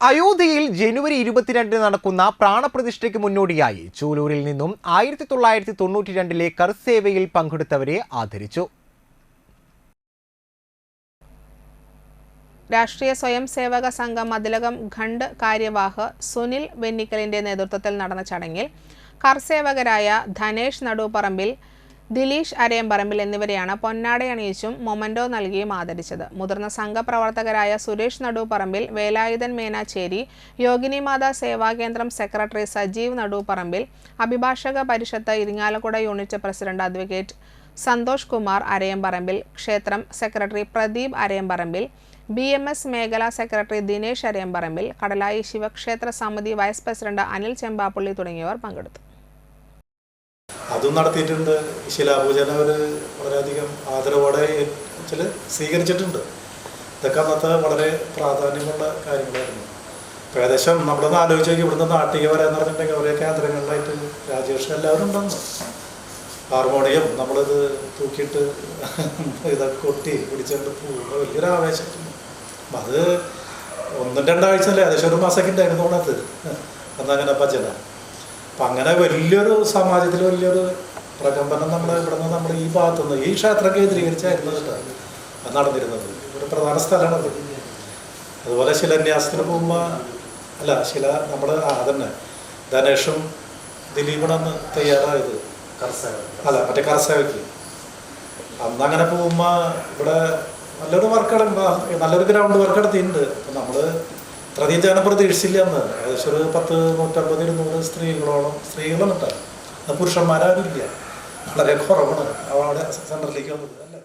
അയോധ്യയിൽ ജനുവരി ഇരുപത്തിരണ്ടിന് നടക്കുന്ന പ്രാണപ്രതിഷ്ഠയ്ക്ക് മുന്നോടിയായി ചൂലൂരിൽ നിന്നും ആയിരത്തി തൊള്ളായിരത്തി തൊണ്ണൂറ്റി രണ്ടിലെ കർസേവയിൽ പങ്കെടുത്തവരെ ആദരിച്ചു. രാഷ്ട്രീയ സ്വയം സേവക സംഘം മതിലകം ഖണ്ഡ് കാര്യവാഹ് സുനിൽ വെന്നിക്കലിന്റെ നേതൃത്വത്തിൽ നടന്ന ചടങ്ങിൽ കർസേവകരായ ധനേഷ് നടുപ്പറമ്പിൽ ദിലീഷ് അരയമ്പറമ്പിൽ എന്നിവരെയാണ് പൊന്നാടയണിയിച്ചും മൊമൻഡോ നൽകിയും ആദരിച്ചത്. മുതിർന്ന സംഘപ്രവർത്തകരായ Suresh Naduparambil Velayudhan Menachery Yoginimatha Sevakendram secretary Sajeev Naduparambil Abhibhashaka Parishad Irinjalakuda unit president advocate Santhosh Kumar Arayamparambil ക്ഷേത്രം secretary Pradeep Arayamparambil B M S മേഖലാ സെക്രട്ടറി ദിനേശ് അരയമ്പറമ്പിൽ കടലായി ശിവക്ഷേത്ര സമിതി വൈസ് പ്രസിഡന്റ് അനിൽ ചെമ്പാപ്പള്ളി തുടങ്ങിയവർ പങ്കെടുത്തു. അതും നടത്തിയിട്ടുണ്ട്. ശിലാപൂജന അവർ വളരെയധികം ആദരവോടെ ചില സ്വീകരിച്ചിട്ടുണ്ട്. ഇതൊക്കെ അന്നത്തെ വളരെ പ്രാധാന്യമുള്ള കാര്യങ്ങളായിരുന്നു. അപ്പോൾ ഏകദേശം നമ്മളൊന്ന് ആലോചിച്ച് ഇവിടുന്ന് നാട്ടിക വരാന്ന് പറഞ്ഞിട്ടുണ്ടെങ്കിൽ ഓരോ കേന്ദ്രങ്ങളിലായിട്ട് രാജേഷ് എല്ലാവരും ഉണ്ടെന്ന് ഹാർമോണിയം നമ്മളിത് തൂക്കിയിട്ട് ഇതൊക്കെ കൊട്ടി പിടിച്ചുകൊണ്ട് പോകുമ്പോൾ വലിയൊരു ആവേശം അത് ഒന്നും രണ്ടാഴ്ച അല്ലേ ഏകദേശം ഒരു മാസമൊക്കെ ഉണ്ടായിരുന്നു ഓണത്ത് അന്നങ്ങനെ ഭജന. അപ്പം അങ്ങനെ വലിയൊരു സമാജത്തിൽ വലിയൊരു പ്രകമ്പനം നമ്മൾ ഇവിടെ നിന്ന് നമ്മൾ ഈ ഭാഗത്തുനിന്ന് ഈ ക്ഷേത്രം കേന്ദ്രീകരിച്ചായിരുന്നു കേട്ടോ നടന്നിരുന്നത്. ഒരു പ്രധാന സ്ഥലമാണത്. അതുപോലെ ശിലാന്യാസത്തിന് പോകുമ്പോൾ അല്ല ശില നമ്മൾ ആ തന്നെ ധനേഷും ദിലീപണന്ന് തയ്യാറായത്. അല്ല മറ്റേ കർസേവയ്ക്ക് അന്ന് അങ്ങനെ പോകുമ്പോൾ ഇവിടെ നല്ലൊരു വർക്ക് നല്ലൊരു ഗ്രൗണ്ട് വർക്ക് നടത്തിയിട്ടുണ്ട്. അപ്പം നമ്മൾ ഇത്രയധികം ജനം പ്രതീക്ഷിച്ചില്ല എന്ന് ഏകദേശം ഒരു പത്ത് നൂറ്റമ്പത് ഇരുന്നൂറ് സ്ത്രീകളോളം സ്ത്രീകളാണ് കേട്ടോ പുരുഷന്മാരാരും ഇല്ല. വളരെ കുറവാണ്. അവിടെ സെന്ററിലേക്ക് വന്നത്.